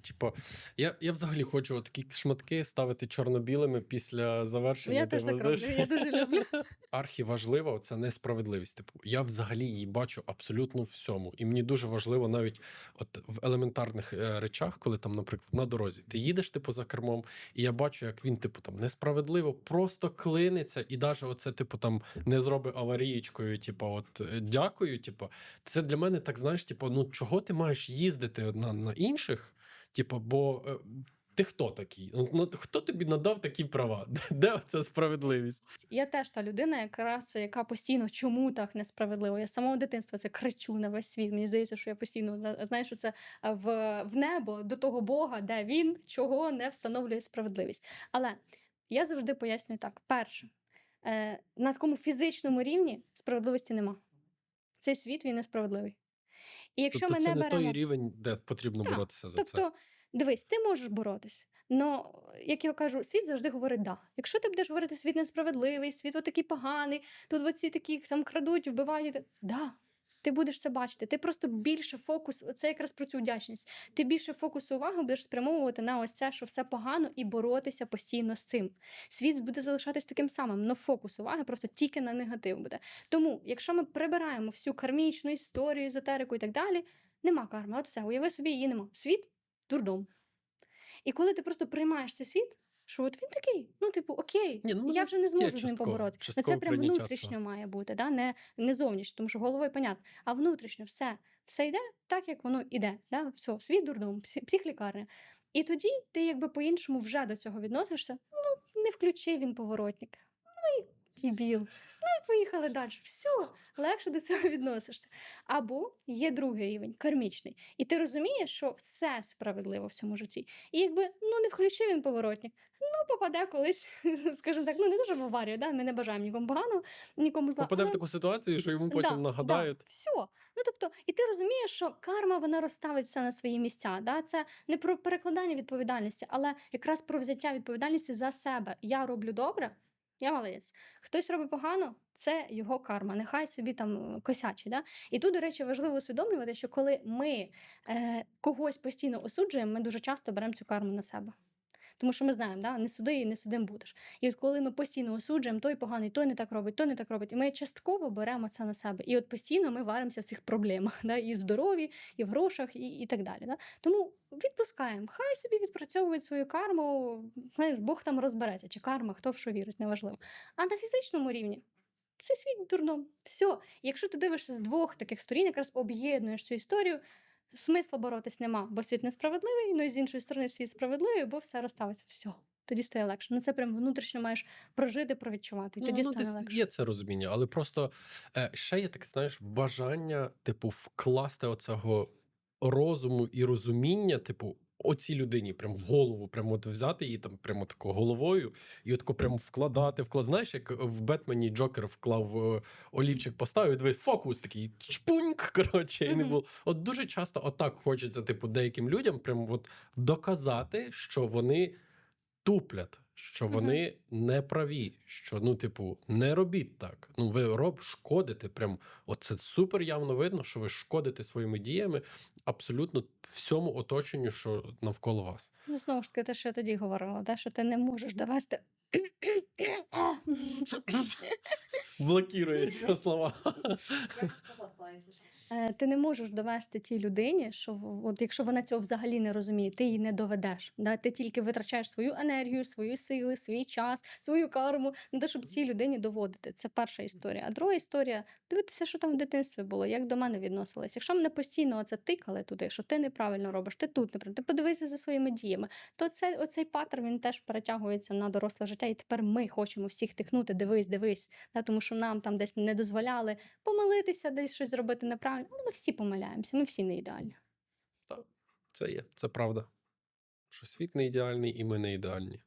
Типу, я, я взагалі хочу такі шматки ставити чорно-білими після завершення. Я теж так роблю, я дуже люблю. архіважлива це несправедливість. Типу, я взагалі її бачу абсолютно всьому. І мені дуже важливо навіть от в елементарних е, речах, коли там, наприклад, на дорозі ти їдеш типу за кермом, і я бачу, як він, типу, там несправедливо просто клиниться, і навіть оце, типу, там не зробить аварієчкою, типу, от е, дякую. Типу, це для мене так, знаєш, типу, ну чого ти маєш їздити на, на інших? Типу, бо. е, Ти хто такий? Ну, ну, хто тобі надав такі права? Де оця справедливість? Я теж та людина, якраз яка постійно чому так несправедливо. Я з самого дитинства це кричу на весь світ. Мені здається, що я постійно на- знаю, що це в, в небо до того Бога, де він чого не встановлює справедливість. Але я завжди пояснюю так: перше, е, на такому фізичному рівні справедливості нема. Цей світ він несправедливий. І якщо тобто ми це не беремо той рівень, де потрібно Так, боротися за це. Тобто, дивись, ти можеш боротись. Ну, як я кажу, світ завжди говорить да. Якщо ти будеш говорити, світ несправедливий, світ отакий поганий, тут оці такі там крадуть, вбивають. Да. Ти будеш це бачити. Ти просто більше фокус, це якраз про цю вдячність. Ти більше фокусу уваги будеш спрямовувати на ось це, що все погано, і боротися постійно з цим. Світ буде залишатись таким самим, але фокус уваги просто тільки на негатив буде. Тому, якщо ми прибираємо всю кармічну історію, езотерику і так далі, нема карми. От все, уяви собі, її нема. Світ дурдом. І коли ти просто приймаєш цей світ, що от він такий, ну, типу, окей, Ні, ну, я вже не зможу з ним побороти. Це прям внутрішньо це. має бути, да? не, не зовнішньо, тому що головою понятно. А внутрішньо все, все йде так, як воно йде. Да? Все, свій дурдом, психлікарня. І тоді ти якби по-іншому вже до цього відносишся. Ну, не включив він поворотник. Ну і дібіл. Поїхали далі. Все, легше до цього відносишся. Або є другий рівень, кармічний. І ти розумієш, що все справедливо в цьому житті. І якби ну не включив він поворотник, ну попаде колись, скажімо так, ну не дуже в аварію, да? ми не бажаємо нікому поганого, нікому зла. Попаде в таку ситуацію, що йому потім Да, нагадають. Да, все. Ну тобто, і ти розумієш, що карма вона розставить все на свої місця. Да? Це не про перекладання відповідальності, але якраз про взяття відповідальності за себе. Я роблю добре, я молодець. Хтось робить погано, це його карма. Нехай собі там косячі. Да? І тут, до речі, важливо усвідомлювати, що коли ми е, когось постійно осуджуємо, ми дуже часто беремо цю карму на себе. Тому що ми знаємо, да? не суди і не судим будеш. І от коли ми постійно осуджуємо, той поганий, той не так робить, той не так робить, і ми частково беремо це на себе. І от постійно ми варимося в цих проблемах, да? і в здоров'ї, і в грошах, і, і так далі. Да? Тому відпускаємо, хай собі відпрацьовують свою карму. Знаєш, Бог там розбереться, чи карма, хто в що вірить, неважливо. А на фізичному рівні. Це світ дурном. Все. Якщо ти дивишся з двох таких сторін, якраз об'єднуєш цю історію, смисла боротись нема, бо світ несправедливий, ну і з іншої сторони світ справедливий, бо все розставиться. Все. Тоді стає легше. Ну це прям внутрішньо маєш прожити, провідчувати. І тоді ну, стане десь легше. є це розуміння, але просто е, ще є таке, знаєш, бажання, типу, вкласти оцього розуму і розуміння, типу, оцій людині, прям в голову, прямо от взяти її там, прямо тако головою, і отко прямо вкладати, вклад. Знаєш, як в Бетмені Джокер вклав е, олівчик, поставив, і дивись, фокус такий чпуньк. Коротше, і не було. От дуже часто отак хочеться, типу, деяким людям прям от доказати, що вони туплять, що вони не праві, що ну, типу, не робіть так. Ну, ви роб шкодите. Прям оце супер явно видно, що ви шкодите своїми діями абсолютно всьому оточенню, що навколо вас. Ну, знову ж таки, те, що я тоді говорила, те, що ти не можеш довести. Блокірує ці слова. Е, Ти не можеш довести тій людині, що от якщо вона цього взагалі не розуміє, ти її не доведеш. Да? Ти тільки витрачаєш свою енергію, свої сили, свій час, свою карму на те, щоб цій людині доводити. Це перша історія. А друга історія дивитися, що там в дитинстві було, як до мене відносились. Якщо мене постійно оце тикали туди, що ти неправильно робиш, ти тут неправильно, ти подивися за своїми діями, то це оцей паттерн він теж перетягується на доросле життя. І тепер ми хочемо всіх тикнути, дивись, дивись. Да? Тому що нам там десь не дозволяли помилитися, десь щось зробити неправильно. Але ми всі помиляємося, ми всі не ідеальні. Так, Це є, це правда. Що світ не ідеальний, і ми не ідеальні.